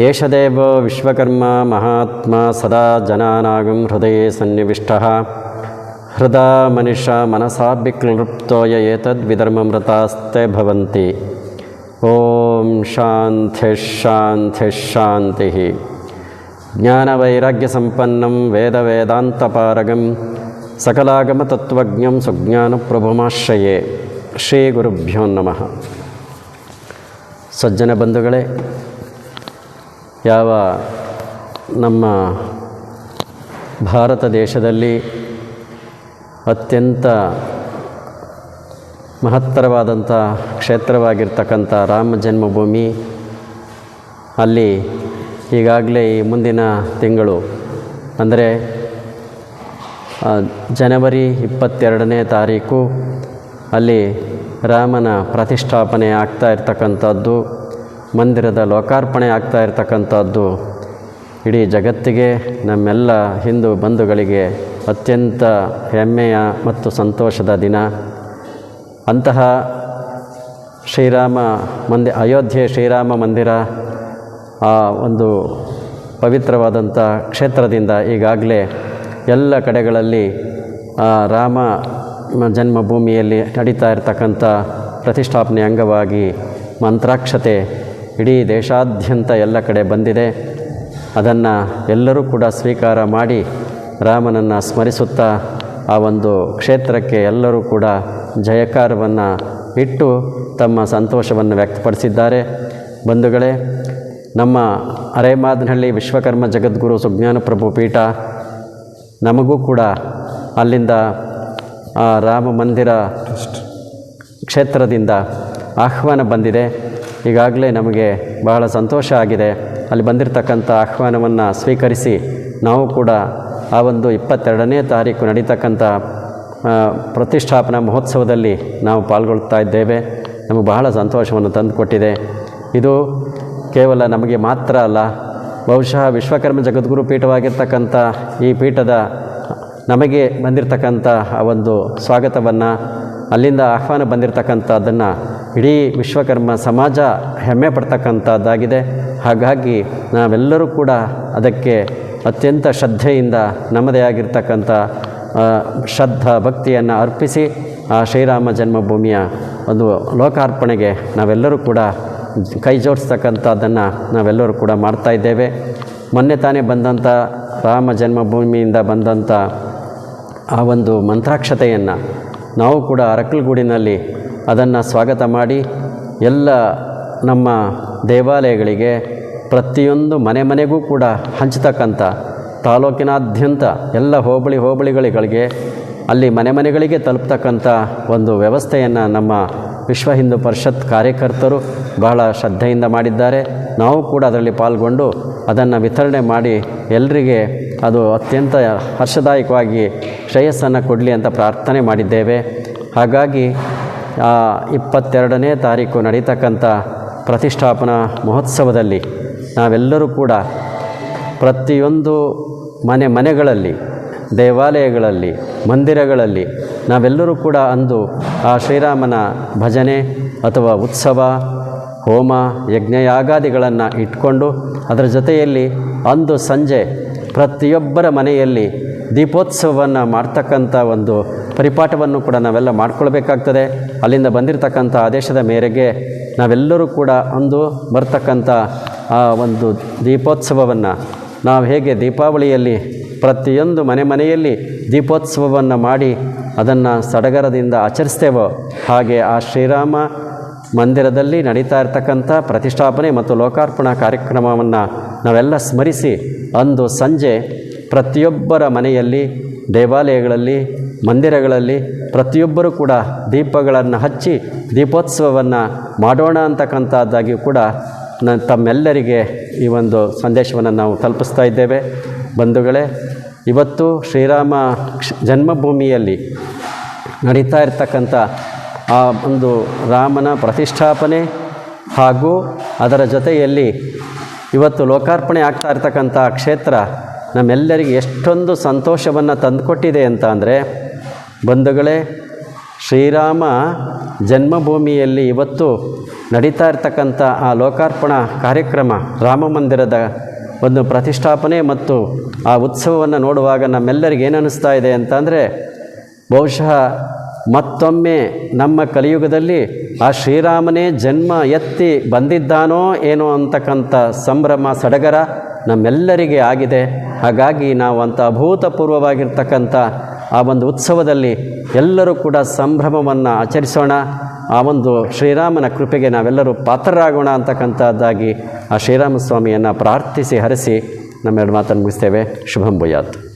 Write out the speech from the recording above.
ఏషదేవ విశ్వకర్మ మహాత్మా సదా జనానాగం హృదయే సన్నివిష్ట. హృదా మనిష మనసాభిక్లృప్తోయ ఏతద్విధర్మమృతాస్తే భవంతి ಓಂ ಶಾಂತಿ ಶಾಂತಿ ಶಾಂತಿ ಜ್ಞಾನವೈರಾಗ್ಯಸಂಪನ್ನಂ ವೇದವೇದಾಂತಪಾರಗಂ ಸುಜ್ಞಾನ ಪ್ರಭುಮಾಶ್ರಯೇ ಶ್ರೀ ಗುರುಭ್ಯೋ ನಮಃ. ಸಜ್ಜನ ಬಂಧುಗಳೇ, ಯಾವ ನಮ್ಮ ಭಾರತ ದೇಶದಲ್ಲಿ ಅತ್ಯಂತ ಮಹತ್ತರವಾದಂಥ ಕ್ಷೇತ್ರವಾಗಿರ್ತಕ್ಕಂಥ ರಾಮ ಜನ್ಮಭೂಮಿ. ಅಲ್ಲಿ ಈಗಾಗಲೇ ಈ ಮುಂದಿನ ತಿಂಗಳು, ಅಂದರೆ ಜನವರಿ ಇಪ್ಪತ್ತೆರಡನೇ ತಾರೀಕು, ಅಲ್ಲಿ ರಾಮನ ಪ್ರತಿಷ್ಠಾಪನೆ ಆಗ್ತಾ ಇರ್ತಕ್ಕಂಥದ್ದು, ಮಂದಿರದ ಲೋಕಾರ್ಪಣೆ ಆಗ್ತಾ ಇರ್ತಕ್ಕಂಥದ್ದು. ಇಡೀ ಜಗತ್ತಿಗೆ, ನಮ್ಮೆಲ್ಲ ಹಿಂದೂ ಬಂಧುಗಳಿಗೆ ಅತ್ಯಂತ ಹೆಮ್ಮೆಯ ಮತ್ತು ಸಂತೋಷದ ದಿನ. ಅಂತಹ ಶ್ರೀರಾಮ ಮಂದಿ, ಅಯೋಧ್ಯೆ ಶ್ರೀರಾಮ ಮಂದಿರ ಆ ಒಂದು ಪವಿತ್ರವಾದಂಥ ಕ್ಷೇತ್ರದಿಂದ ಈಗಾಗಲೇ ಎಲ್ಲ ಕಡೆಗಳಲ್ಲಿ ರಾಮ ಜನ್ಮಭೂಮಿಯಲ್ಲಿ ನಡೀತಾ ಇರತಕ್ಕಂಥ ಪ್ರತಿಷ್ಠಾಪನೆ ಅಂಗವಾಗಿ ಮಂತ್ರಾಕ್ಷತೆ ಇಡೀ ದೇಶಾದ್ಯಂತ ಎಲ್ಲ ಕಡೆ ಬಂದಿದೆ. ಅದನ್ನು ಎಲ್ಲರೂ ಕೂಡ ಸ್ವೀಕಾರ ಮಾಡಿ ರಾಮನನ್ನು ಸ್ಮರಿಸುತ್ತಾ ಆ ಒಂದು ಕ್ಷೇತ್ರಕ್ಕೆ ಎಲ್ಲರೂ ಕೂಡ ಜಯಕಾರವನ್ನು ಇಟ್ಟು ತಮ್ಮ ಸಂತೋಷವನ್ನು ವ್ಯಕ್ತಪಡಿಸಿದ್ದಾರೆ. ಬಂಧುಗಳೇ, ನಮ್ಮ ಅರೇಮಾದನಹಳ್ಳಿ ವಿಶ್ವಕರ್ಮ ಜಗದ್ಗುರು ಸುಜ್ಞಾನ ಪ್ರಭು ಪೀಠ ನಮಗೂ ಕೂಡ ಅಲ್ಲಿಂದ ರಾಮ ಮಂದಿರ ಕ್ಷೇತ್ರದಿಂದ ಆಹ್ವಾನ ಬಂದಿದೆ. ಈಗಾಗಲೇ ನಮಗೆ ಬಹಳ ಸಂತೋಷ ಆಗಿದೆ. ಅಲ್ಲಿ ಬಂದಿರತಕ್ಕಂಥ ಆಹ್ವಾನವನ್ನು ಸ್ವೀಕರಿಸಿ ನಾವು ಕೂಡ ಆ ಒಂದು ಇಪ್ಪತ್ತೆರಡನೇ ತಾರೀಕು ನಡೀತಕ್ಕಂಥ ಪ್ರತಿಷ್ಠಾಪನಾ ಮಹೋತ್ಸವದಲ್ಲಿ ನಾವು ಪಾಲ್ಗೊಳ್ತಾ ಇದ್ದೇವೆ. ನಮಗೆ ಬಹಳ ಸಂತೋಷವನ್ನು ತಂದುಕೊಟ್ಟಿದೆ. ಇದು ಕೇವಲ ನಮಗೆ ಮಾತ್ರ ಅಲ್ಲ, ಬಹುಶಃ ವಿಶ್ವಕರ್ಮ ಜಗದ್ಗುರು ಪೀಠವಾಗಿರ್ತಕ್ಕಂಥ ಈ ಪೀಠದ ನಮಗೆ ಬಂದಿರತಕ್ಕಂಥ ಆ ಒಂದು ಸ್ವಾಗತವನ್ನು, ಅಲ್ಲಿಂದ ಆಹ್ವಾನ ಬಂದಿರತಕ್ಕಂಥದ್ದನ್ನು ಇಡೀ ವಿಶ್ವಕರ್ಮ ಸಮಾಜ ಹೆಮ್ಮೆ ಪಡ್ತಕ್ಕಂಥದ್ದಾಗಿದೆ. ಹಾಗಾಗಿ ನಾವೆಲ್ಲರೂ ಕೂಡ ಅದಕ್ಕೆ ಅತ್ಯಂತ ಶ್ರದ್ಧೆಯಿಂದ ನಮ್ಮದೇ ಆಗಿರ್ತಕ್ಕಂಥ ಶ್ರದ್ಧಾ ಭಕ್ತಿಯನ್ನು ಅರ್ಪಿಸಿ ಆ ಶ್ರೀರಾಮ ಜನ್ಮಭೂಮಿಯ ಒಂದು ಲೋಕಾರ್ಪಣೆಗೆ ನಾವೆಲ್ಲರೂ ಕೂಡ ಕೈ ಜೋಡಿಸ್ತಕ್ಕಂಥದ್ದನ್ನು ನಾವೆಲ್ಲರೂ ಕೂಡ ಮಾಡ್ತಾ ಇದ್ದೇವೆ. ಮೊನ್ನೆ ತಾನೇ ಬಂದಂಥ ರಾಮ ಜನ್ಮಭೂಮಿಯಿಂದ ಬಂದಂಥ ಆ ಒಂದು ಮಂತ್ರಾಕ್ಷತೆಯನ್ನು ನಾವು ಕೂಡ ಅರಕಲ್ಗೂಡಿನಲ್ಲಿ ಅದನ್ನು ಸ್ವಾಗತ ಮಾಡಿ ಎಲ್ಲ ನಮ್ಮ ದೇವಾಲಯಗಳಿಗೆ ಪ್ರತಿಯೊಂದು ಮನೆ ಮನೆಗೂ ಕೂಡ ಹಂಚತಕ್ಕಂಥ ತಾಲೂಕಿನಾದ್ಯಂತ ಎಲ್ಲ ಹೋಬಳಿ ಹೋಬಳಿಗಳಿಗೆ, ಅಲ್ಲಿ ಮನೆ ಮನೆಗಳಿಗೆ ತಲುಪ್ತಕ್ಕಂಥ ಒಂದು ವ್ಯವಸ್ಥೆಯನ್ನು ನಮ್ಮ ವಿಶ್ವ ಹಿಂದೂ ಪರಿಷತ್ ಕಾರ್ಯಕರ್ತರು ಬಹಳ ಶ್ರದ್ಧೆಯಿಂದ ಮಾಡಿದ್ದಾರೆ. ನಾವು ಕೂಡ ಅದರಲ್ಲಿ ಪಾಲ್ಗೊಂಡು ಅದನ್ನು ವಿತರಣೆ ಮಾಡಿ ಎಲ್ಲರಿಗೆ ಅದು ಅತ್ಯಂತ ಹರ್ಷದಾಯಕವಾಗಿ ಶ್ರೇಯಸ್ಸನ್ನು ಕೊಡಲಿ ಅಂತ ಪ್ರಾರ್ಥನೆ ಮಾಡಿದ್ದೇವೆ. ಹಾಗಾಗಿ ಇಪ್ಪತ್ತೆರಡನೇ ತಾರೀಕು ನಡೀತಕ್ಕಂಥ ಪ್ರತಿಷ್ಠಾಪನಾ ಮಹೋತ್ಸವದಲ್ಲಿ ನಾವೆಲ್ಲರೂ ಕೂಡ ಪ್ರತಿಯೊಂದು ಮನೆ ಮನೆಗಳಲ್ಲಿ, ದೇವಾಲಯಗಳಲ್ಲಿ, ಮಂದಿರಗಳಲ್ಲಿ ನಾವೆಲ್ಲರೂ ಕೂಡ ಅಂದು ಆ ಶ್ರೀರಾಮನ ಭಜನೆ ಅಥವಾ ಉತ್ಸವ, ಹೋಮ, ಯಜ್ಞಯಾಗಾದಿಗಳನ್ನು ಇಟ್ಕೊಂಡು ಅದರ ಜೊತೆಯಲ್ಲಿ ಅಂದು ಸಂಜೆ ಪ್ರತಿಯೊಬ್ಬರ ಮನೆಯಲ್ಲಿ ದೀಪೋತ್ಸವವನ್ನು ಮಾಡ್ತಕ್ಕಂಥ ಒಂದು ಪರಿಪಾಠವನ್ನು ಕೂಡ ನಾವೆಲ್ಲ ಮಾಡ್ಕೊಳ್ಬೇಕಾಗ್ತದೆ. ಅಲ್ಲಿಂದ ಬಂದಿರತಕ್ಕಂಥ ಆದೇಶದ ಮೇರೆಗೆ ನಾವೆಲ್ಲರೂ ಕೂಡ ಅಂದು ಬರ್ತಕ್ಕಂಥ ಆ ಒಂದು ದೀಪೋತ್ಸವವನ್ನು ನಾವು ಹೇಗೆ ದೀಪಾವಳಿಯಲ್ಲಿ ಪ್ರತಿಯೊಂದು ಮನೆ ಮನೆಯಲ್ಲಿ ದೀಪೋತ್ಸವವನ್ನು ಮಾಡಿ ಅದನ್ನು ಸಡಗರದಿಂದ ಆಚರಿಸ್ತೇವೋ ಹಾಗೆ ಆ ಶ್ರೀರಾಮ ಮಂದಿರದಲ್ಲಿ ನಡೀತಾ ಇರತಕ್ಕಂಥ ಪ್ರತಿಷ್ಠಾಪನೆ ಮತ್ತು ಲೋಕಾರ್ಪಣಾ ಕಾರ್ಯಕ್ರಮವನ್ನು ನಾವೆಲ್ಲ ಸ್ಮರಿಸಿ ಅಂದು ಸಂಜೆ ಪ್ರತಿಯೊಬ್ಬರ ಮನೆಯಲ್ಲಿ, ದೇವಾಲಯಗಳಲ್ಲಿ, ಮಂದಿರಗಳಲ್ಲಿ ಪ್ರತಿಯೊಬ್ಬರೂ ಕೂಡ ದೀಪಗಳನ್ನು ಹಚ್ಚಿ ದೀಪೋತ್ಸವವನ್ನು ಮಾಡೋಣ ಅಂತಕ್ಕಂಥದ್ದಾಗಿಯೂ ಕೂಡ ನ, ತಮ್ಮೆಲ್ಲರಿಗೆ ಈ ಒಂದು ಸಂದೇಶವನ್ನು ನಾವು ತಲುಪಿಸ್ತಾ ಇದ್ದೇವೆ. ಬಂಧುಗಳೇ, ಇವತ್ತು ಶ್ರೀರಾಮ ಜನ್ಮಭೂಮಿಯಲ್ಲಿ ನಡೀತಾ ಇರತಕ್ಕಂಥ ಆ ಒಂದು ರಾಮನ ಪ್ರತಿಷ್ಠಾಪನೆ ಹಾಗೂ ಅದರ ಜೊತೆಯಲ್ಲಿ ಇವತ್ತು ಲೋಕಾರ್ಪಣೆ ಆಗ್ತಾ ಇರ್ತಕ್ಕಂಥ ಕ್ಷೇತ್ರ ನಮ್ಮೆಲ್ಲರಿಗೆ ಎಷ್ಟೊಂದು ಸಂತೋಷವನ್ನು ತಂದುಕೊಟ್ಟಿದೆ ಅಂತ ಅಂದರೆ, ಬಂಧುಗಳೇ ಶ್ರೀರಾಮ ಜನ್ಮಭೂಮಿಯಲ್ಲಿ ಇವತ್ತು ನಡೀತಾ ಇರ್ತಕ್ಕಂಥ ಆ ಲೋಕಾರ್ಪಣಾ ಕಾರ್ಯಕ್ರಮ ರಾಮ ಮಂದಿರದ ಒಂದು ಪ್ರತಿಷ್ಠಾಪನೆ ಮತ್ತು ಆ ಉತ್ಸವವನ್ನು ನೋಡುವಾಗ ನಮ್ಮೆಲ್ಲರಿಗೆ ಏನು ಇದೆ ಅಂತಂದರೆ ಬಹುಶಃ ಮತ್ತೊಮ್ಮೆ ನಮ್ಮ ಕಲಿಯುಗದಲ್ಲಿ ಆ ಶ್ರೀರಾಮನೇ ಜನ್ಮ ಎತ್ತಿ ಬಂದಿದ್ದಾನೋ ಏನೋ ಅಂತಕ್ಕಂಥ ಸಂಭ್ರಮ, ಸಡಗರ ನಮ್ಮೆಲ್ಲರಿಗೆ ಆಗಿದೆ. ಹಾಗಾಗಿ ನಾವು ಅಂಥ ಅಭೂತಪೂರ್ವವಾಗಿರ್ತಕ್ಕಂಥ ಆ ಒಂದು ಉತ್ಸವದಲ್ಲಿ ಎಲ್ಲರೂ ಕೂಡ ಸಂಭ್ರಮವನ್ನು ಆಚರಿಸೋಣ. ಆ ಒಂದು ಶ್ರೀರಾಮನ ಕೃಪೆಗೆ ನಾವೆಲ್ಲರೂ ಪಾತ್ರರಾಗೋಣ ಅಂತಕ್ಕಂಥದ್ದಾಗಿ ಆ ಶ್ರೀರಾಮ ಸ್ವಾಮಿಯನ್ನು ಪ್ರಾರ್ಥಿಸಿ, ಹರಿಸಿ, ನಮ್ಮೆರಡು ಮಾತನ್ನು ಮುಗಿಸ್ತೇವೆ. ಶುಭಂ ಭೂಯಾತ್.